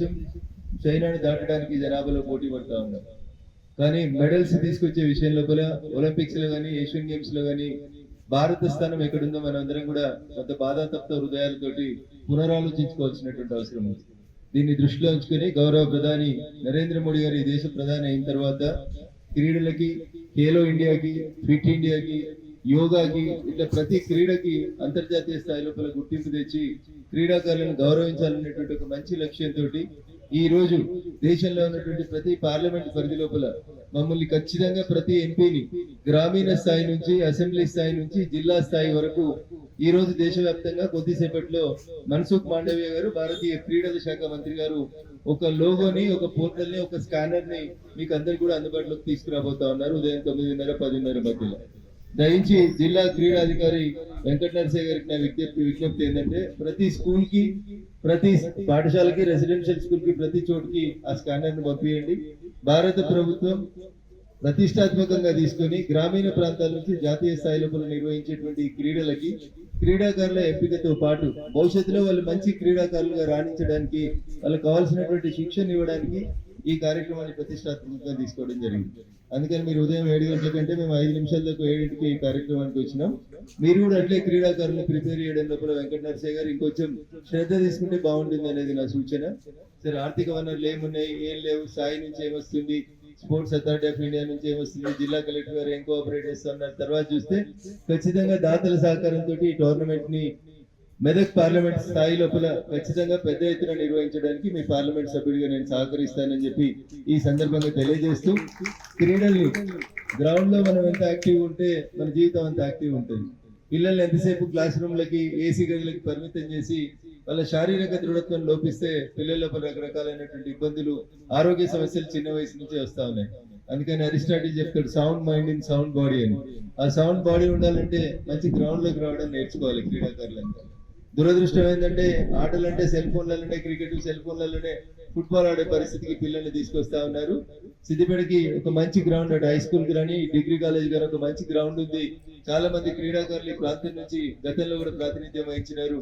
భారతదేశం చైనాను దాటడానికి జనాభాలో పోటీ పడుతూ ఉన్నాం. కానీ మెడల్స్ తీసుకొచ్చే విషయం లోపల ఒలింపిక్స్లో కానీ ఏషియన్ గేమ్స్లో కానీ భారత స్థానం ఎక్కడుందో మనందరం అందరం కూడా కొంత బాధాతప్త హృదయాలతోటి పునరాలోచించుకోవాల్సినటువంటి అవసరం ఉంది. దీన్ని దృష్టిలో ఉంచుకొని గౌరవ ప్రధాని నరేంద్ర మోడీ గారు ఈ దేశ ప్రధాని అయిన తర్వాత క్రీడలకి ఖేలో ఇండియాకి ఫిట్ ఇండియాకి యోగాకి ఇట్లా ప్రతి క్రీడకి అంతర్జాతీయ స్థాయి లోపల గుర్తింపు తెచ్చి క్రీడాకారులను గౌరవించాలనేటువంటి ఒక మంచి లక్ష్యంతో ఈ రోజు దేశంలో ఉన్నటువంటి ప్రతి పార్లమెంట్ పరిధి లోపల మమ్మల్ని ఖచ్చితంగా ప్రతి ఎంపీని గ్రామీణ స్థాయి నుంచి అసెంబ్లీ స్థాయి నుంచి జిల్లా స్థాయి వరకు ఈ రోజు దేశవ్యాప్తంగా కొద్దిసేపట్లో మన్సుఖ్ మాండవ్య గారు భారతీయ క్రీడల శాఖ మంత్రి గారు ఒక లోగోని ఒక పోర్టల్ని ఒక స్కానర్ని మీకు అందరు కూడా అందుబాటులోకి తీసుకురాబోతా ఉన్నారు. ఉదయం తొమ్మిదిన్నర పదిన్నర మధ్యలో. దయించి జిల్లా క్రీడాధికారి వెంకట నరసయ్య గారికి నా విజ్ఞప్తి విజ్ఞప్తి ఏంటంటే ప్రతి స్కూల్కి ప్రతి పాఠశాలకి రెసిడెన్షియల్ స్కూల్కి ప్రతి చోటుకి ఆ స్కానర్ను పంపించండి భారత ప్రభుత్వం ప్రతిష్టాత్మకంగా తీసుకొని గ్రామీణ ప్రాంతాల నుంచి జాతీయ స్థాయిలో నిర్వహించేటువంటి క్రీడలకి క్రీడాకారుల ఎంపికతో పాటు భవిష్యత్తులో వాళ్ళు మంచి క్రీడాకారులుగా రాణించడానికి వాళ్ళకి కావాల్సినటువంటి శిక్షణ ఇవ్వడానికి ఈ కార్యక్రమాన్ని ప్రతిష్టాత్మకంగా తీసుకోవడం జరిగింది. అందుకని మీరు ఉదయం ఏడు గంటల కంటే మేము ఐదు నిమిషాలకు ఏడింటికి ఈ కార్యక్రమానికి వచ్చినాం. మీరు కూడా అట్లే క్రీడాకారులను ప్రిపేర్ చేయడం లోపల వెంకట నరసయ్య గారు ఇంకొంచెం శ్రద్ధ తీసుకుంటే బాగుంటుంది అనేది నా సూచన. సరే ఆర్థిక వనరులు ఏమున్నాయి? ఏం లేవు? స్థాయి నుంచి ఏమొస్తుంది? స్పోర్ట్స్ అథారిటీ ఆఫ్ ఇండియా నుంచి ఏమొస్తుంది? జిల్లా కలెక్టర్ గారు ఏం కోఆపరేట్ చేస్తున్నారు? తర్వాత చూస్తే ఖచ్చితంగా దాతల సహకారంతో ఈ టోర్నమెంట్ని మెదక్ పార్లమెంట్ స్థాయి లోపల ఖచ్చితంగా పెద్ద ఎత్తున నిర్వహించడానికి మీ పార్లమెంట్ సభ్యుడిగా నేను సహకరిస్తానని చెప్పి ఈ సందర్భంగా తెలియజేస్తూ క్రీడల్ని గ్రౌండ్లో మనం ఎంత యాక్టివ్ ఉంటే మన జీవితం అంత యాక్టివ్ ఉంటుంది. పిల్లల్ని ఎంతసేపు క్లాస్ రూమ్లకి ఏసీ గదులకి పరిమితం చేసి వాళ్ళ శారీరక దృఢత్వం లోపిస్తే పిల్లల లోపల రకరకాలైనటువంటి ఇబ్బందులు ఆరోగ్య సమస్యలు చిన్న వయసు నుంచే వస్తా ఉన్నాయి. అందుకని అరిస్టాటిల్ చెప్తాడు sound mind in sound body అని. ఆ సౌండ్ బాడీ ఉండాలంటే మంచి గ్రౌండ్లోకి రావడం నేర్చుకోవాలి క్రీడాకారులంతా దురదృష్టం ఏంటంటే ఆటలంటే సెల్ ఫోన్లలోనే క్రికెట్ సెల్ ఫోన్లలోనే ఫుట్బాల్ ఆడే పరిస్థితికి పిల్లల్ని తీసుకొస్తా ఉన్నారు. సిద్దిపేటకి ఒక మంచి గ్రౌండ్ అటు హై స్కూల్ కానీ డిగ్రీ కాలేజ్ కానీ ఒక మంచి గ్రౌండ్ ఉంది. చాలా మంది క్రీడాకారులు ఈ ప్రాంతం నుంచి గతంలో కూడా ప్రాతినిధ్యం వహించినారు.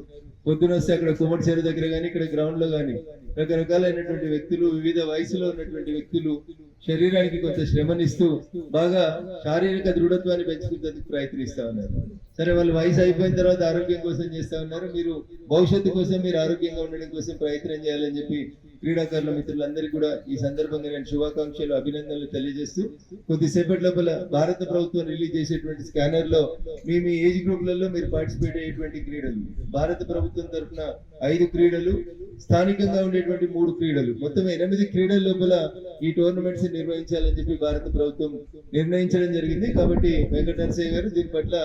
పొద్దున వస్తే అక్కడ కుమ్మటి చెరువు దగ్గర కానీ ఇక్కడ గ్రౌండ్లో కానీ రకరకాలైనటువంటి వ్యక్తులు వివిధ వయసులో ఉన్నటువంటి వ్యక్తులు శరీరానికి కొంచెం శ్రమనిస్తూ బాగా శారీరక దృఢత్వాన్ని పెంచుకునేందుకు ప్రయత్నిస్తా ఉన్నారు. సరే వాళ్ళు వయసు అయిపోయిన తర్వాత ఆరోగ్యం కోసం చేస్తా ఉన్నారు. మీరు భవిష్యత్తు కోసం మీరు ఆరోగ్యంగా ఉండడం కోసం ప్రయత్నం చేయాలని చెప్పి క్రీడాకారుల మిత్రులందరికీ కూడా ఈ సందర్భంగా నేను శుభాకాంక్షలు అభినందనలు తెలియజేస్తూ కొద్దిసేపటి లోపల భారత ప్రభుత్వం రిలీజ్ చేసేటువంటి స్కానర్లో మీ మీ ఏజ్ గ్రూప్లలో మీరు పార్టిసిపేట్ అయ్యేటువంటి క్రీడలు. భారత ప్రభుత్వం తరఫున ఐదు క్రీడలు స్థానికంగా ఉండేటువంటి మూడు క్రీడలు. మొత్తం ఎనిమిది క్రీడల లోపల ఈ టోర్నమెంట్స్ నిర్వహించాలని చెప్పి భారత ప్రభుత్వం నిర్ణయించడం జరిగింది. కాబట్టి వెంకట నరసయ్య గారు దీని పట్ల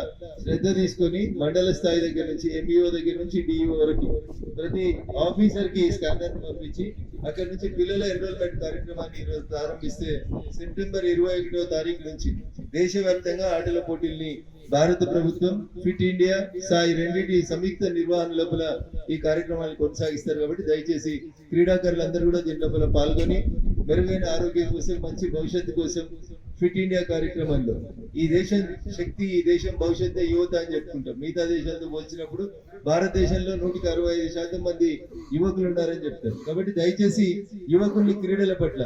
శ్రద్ధ తీసుకొని మండల స్థాయి దగ్గర నుంచి ఎంఈఓ దగ్గర నుంచి డిఈఓ వరకు ప్రతి ఆఫీసర్కి స్కానర్ పంపించి అక్కడ నుంచి పిల్లల ఎన్రోల్మెంట్ కార్యక్రమాన్ని ఈరోజు ప్రారంభిస్తే సెప్టెంబర్ ఇరవై ఒకటో తారీఖు నుంచి దేశవ్యాప్తంగా ఆటల పోటీల్ని భారత ప్రభుత్వం ఫిట్ ఇండియా సాయి రెండింటి సంయుక్త నిర్వహణ లోపల ఈ కార్యక్రమాన్ని కొనసాగిస్తారు కాబట్టి దయచేసి క్రీడాకారులందరూ కూడా దీని లోపల పాల్గొని మెరుగైన ఆరోగ్యం కోసం మంచి భవిష్యత్తు కోసం ఫిట్ ఇండియా కార్యక్రమంలో ఈ దేశం శక్తి ఈ దేశం భవిష్యత్తే యువత అని చెప్పుకుంటాం. మిగతా దేశాలతో పోల్చినప్పుడు భారతదేశంలో నూటికి అరవై ఐదు శాతం మంది యువకులు ఉన్నారని చెప్తారు. కాబట్టి దయచేసి యువకుల్ని క్రీడల పట్ల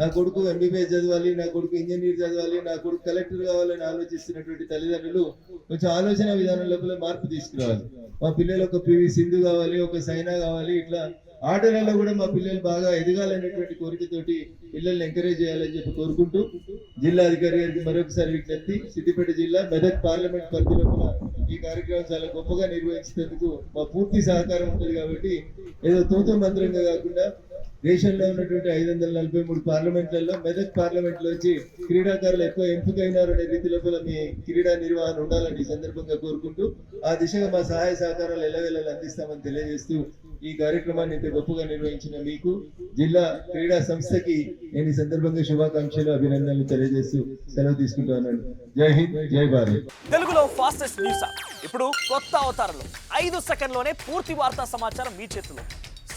నా కొడుకు ఎంబీబీఎస్ చదవాలి నా కొడుకు ఇంజనీర్ చదవాలి నా కొడుకు కలెక్టర్ కావాలని ఆలోచిస్తున్నటువంటి తల్లిదండ్రులు కొంచెం ఆలోచన విధానం లోపల మార్పు తీసుకురావాలి. మా పిల్లలు ఒక పివి సింధు కావాలి ఒక సైనా కావాలి ఇట్లా ఆటలలో కూడా మా పిల్లలు బాగా ఎదగాలనేటువంటి కోరికతోటి పిల్లల్ని ఎంకరేజ్ చేయాలని చెప్పి కోరుకుంటూ జిల్లా అధికారి గారికి మరొకసారి విజ్ఞప్తి. సిద్దిపేట జిల్లా మెదక్ పార్లమెంట్ పరిధి లోపల ఈ కార్యక్రమం చాలా గొప్పగా నిర్వహించినందుకు మా పూర్తి సహకారం ఉంటుంది కాబట్టి ఏదో తూతు మంత్రంగా కాకుండా దేశంలో ఉన్నటువంటి ఐదు వందల నలభై మూడు పార్లమెంట్లలో మెదక్ పార్లమెంట్లో వచ్చి క్రీడాకారులు ఎక్కువ ఎంపికైనారనే రీతి లోపల మీ క్రీడా నిర్వహణ ఉండాలని సందర్భంగా కోరుకుంటూ ఆ దిశగా మా సహాయ సహకారాలు ఎల్లవేళలు అందిస్తామని తెలియజేస్తూ ఈ కార్యక్రమాన్ని ఇంత గొప్పగా నిర్వహించిన మీకు జిల్లా క్రీడా సంస్థకి నేను ఈ సందర్భంగా శుభాకాంక్షలు అభినందనలు తెలియజేస్తూ సెలవు తీసుకుంటున్నాను జై హింద్ జై భారత్. తెలుగులో ఫాస్టెస్ట్ న్యూస్ ఇప్పుడు కొత్త అవతారంలో ఐదు సెకండ్లోనే పూర్తి వార్తా సమాచారం మీ చేతిలో.